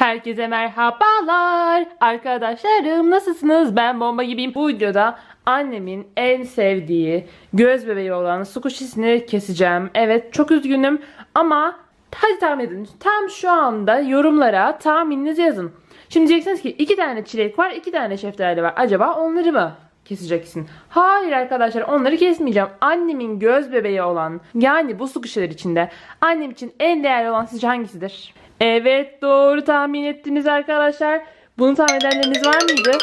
Herkese merhabalar. Arkadaşlarım nasılsınız? Ben bomba gibiyim. Bu videoda annemin en sevdiği göz bebeği olan squishy'sini keseceğim. Evet çok üzgünüm ama hadi tahmin edin. Tam şu anda yorumlara tahmininizi yazın. Şimdi diyeceksiniz ki iki tane çilek var, iki tane şeftali var. Acaba onları mı keseceksin? Hayır arkadaşlar onları kesmeyeceğim. Annemin göz bebeği olan yani bu squishy'ler içinde annem için en değerli olan sizce hangisidir? Evet doğru tahmin ettiniz arkadaşlar. Bunu tahmin edenleriniz var mıydı?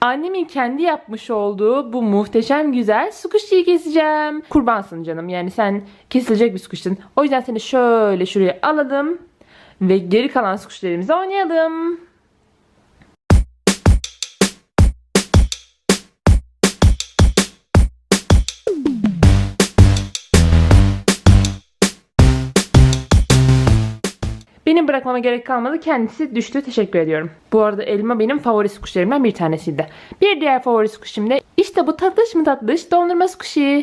Annemin kendi yapmış olduğu bu muhteşem güzel squishy'yi keseceğim. Kurbansın canım yani sen kesilecek bir squishy'sin. O yüzden seni şöyle şuraya alalım. Ve geri kalan squishy'lerimizi oynayalım. Benim bırakmama gerek kalmadı. Kendisi düştü. Teşekkür ediyorum. Bu arada elma benim favori kuşlarımdan bir tanesiydi. Bir diğer favori kuşum da işte bu tatlış mı tatlış dondurma kuşu.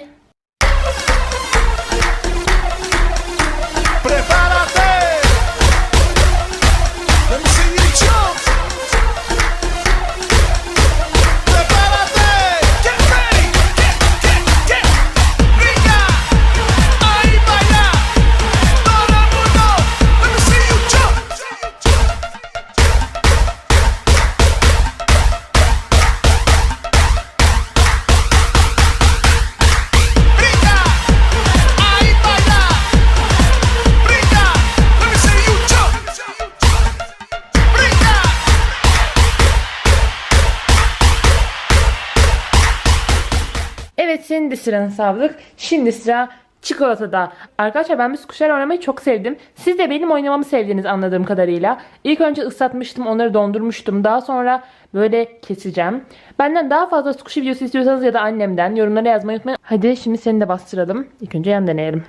Senin de sıranı savdık. Şimdi sıra çikolatada. Arkadaşlar ben bu kuşlar oynamayı çok sevdim. Siz de benim oynamamı sevdiniz anladığım kadarıyla. İlk önce ıslatmıştım onları dondurmuştum. Daha sonra böyle keseceğim. Benden daha fazla squishy videosu istiyorsanız ya da annemden yorumlara yazmayı unutmayın. Hadi şimdi seni de bastıralım. İlk önce yan deneyelim.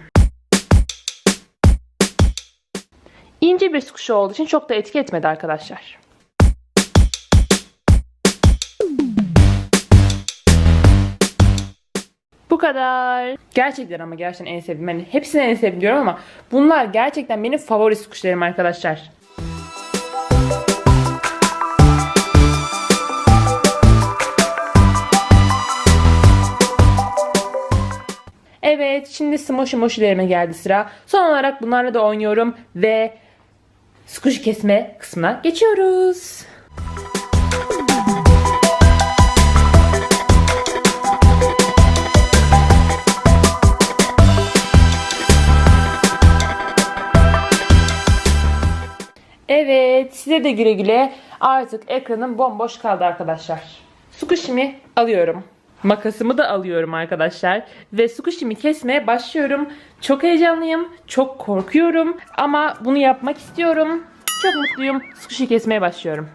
İnce bir squishy olduğu için çok da etki etmedi arkadaşlar. Kadar. Gerçekten ama gerçekten en sevdiğim. Yani hepsini en sevdiğim ama bunlar gerçekten benim favori kuşlarım arkadaşlar. Evet şimdi smoshi moshilerime geldi sıra. Son olarak bunlarla da oynuyorum ve squishy kesme kısmına geçiyoruz. Evet size de güle güle. Artık ekranım bomboş kaldı arkadaşlar. Squishy'mi alıyorum. Makasımı da alıyorum arkadaşlar. Ve squishy'mi kesmeye başlıyorum. Çok heyecanlıyım. Çok korkuyorum. Ama bunu yapmak istiyorum. Çok mutluyum. Squishy kesmeye başlıyorum.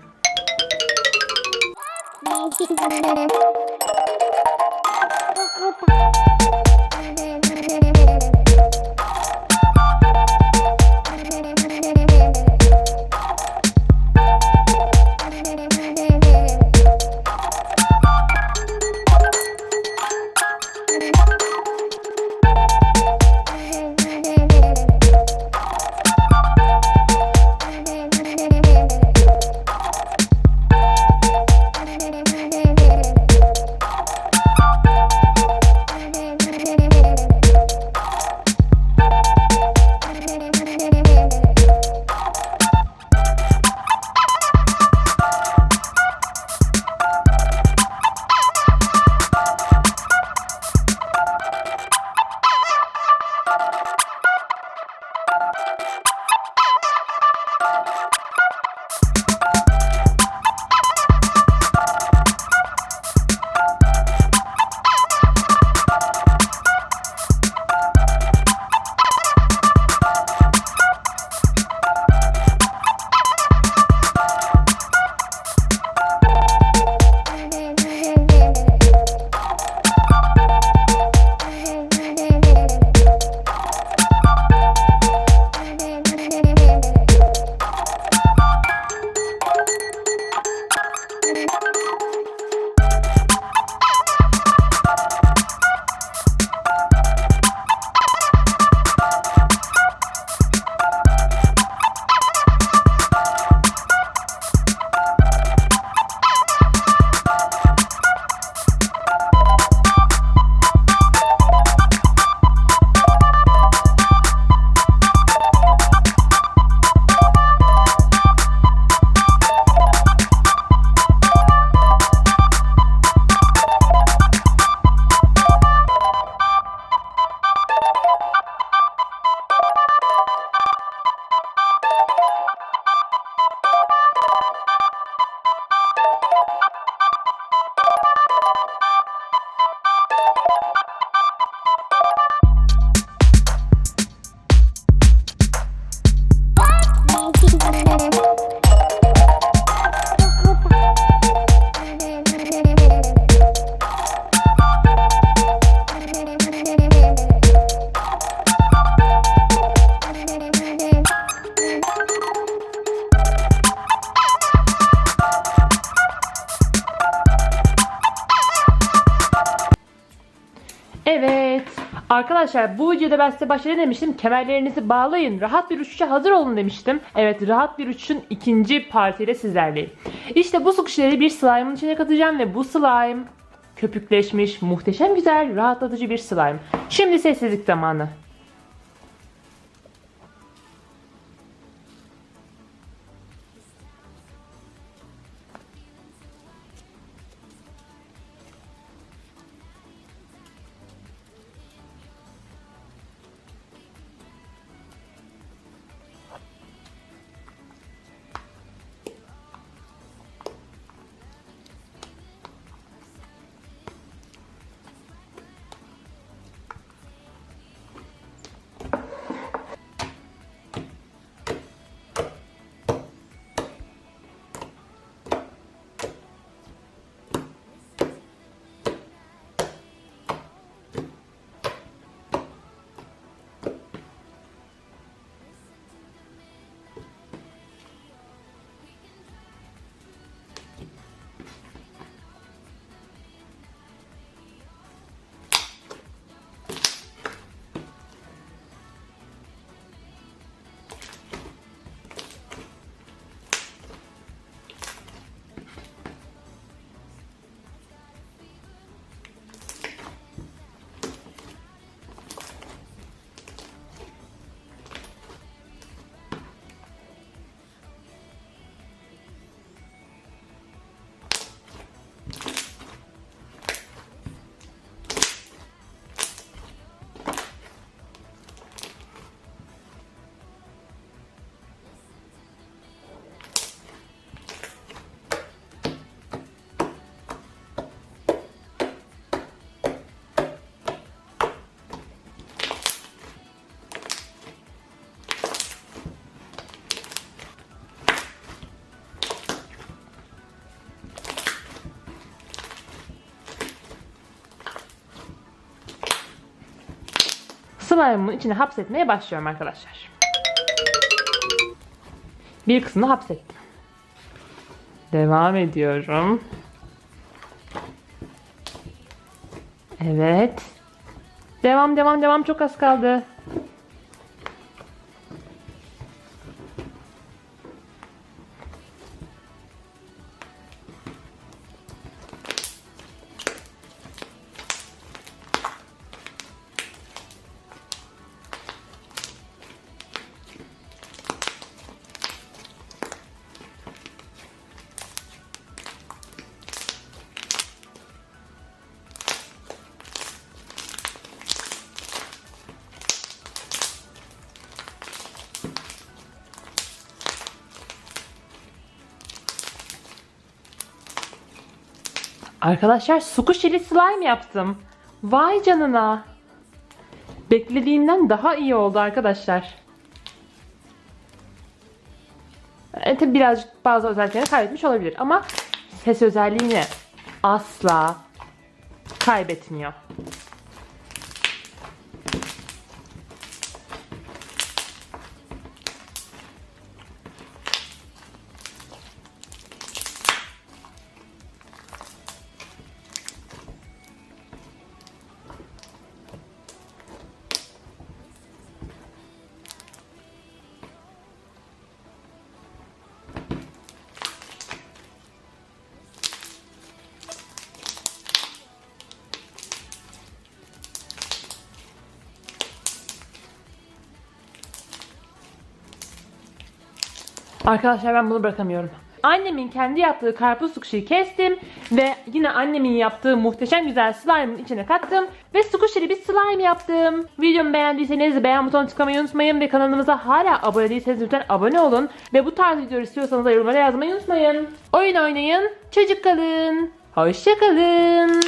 Arkadaşlar bu videoda ben size başta demiştim? Kemerlerinizi bağlayın. Rahat bir uçuşa hazır olun demiştim. Evet rahat bir uçuşun ikinci partiyle sizlerleyim. İşte bu sıkışları bir slime'ın içine katacağım ve bu slime köpükleşmiş, muhteşem güzel, rahatlatıcı bir slime. Şimdi sessizlik zamanı. Slime'ın içine hapsetmeye başlıyorum arkadaşlar. Bir kısmını hapsettim. Devam ediyorum. Evet. Devam devam devam çok az kaldı. Arkadaşlar squishy'li slime yaptım. Vay canına. Beklediğimden daha iyi oldu arkadaşlar. E, tabi birazcık bazı özelliklerini kaybetmiş olabilir ama ses özelliğini asla kaybetmiyor. Arkadaşlar ben bunu bırakamıyorum. Annemin kendi yaptığı karpuz sukuşiyi kestim ve yine annemin yaptığı muhteşem güzel slime'ın içine kattım ve sukuşili bir slime yaptım. Videomu beğendiyseniz beğen butonuna tıklamayı unutmayın ve kanalımıza hala abone değilseniz lütfen abone olun ve bu tarz videoları istiyorsanız da yorumlara yazmayı unutmayın. Oyun oynayın, çocuk kalın, hoşça kalın.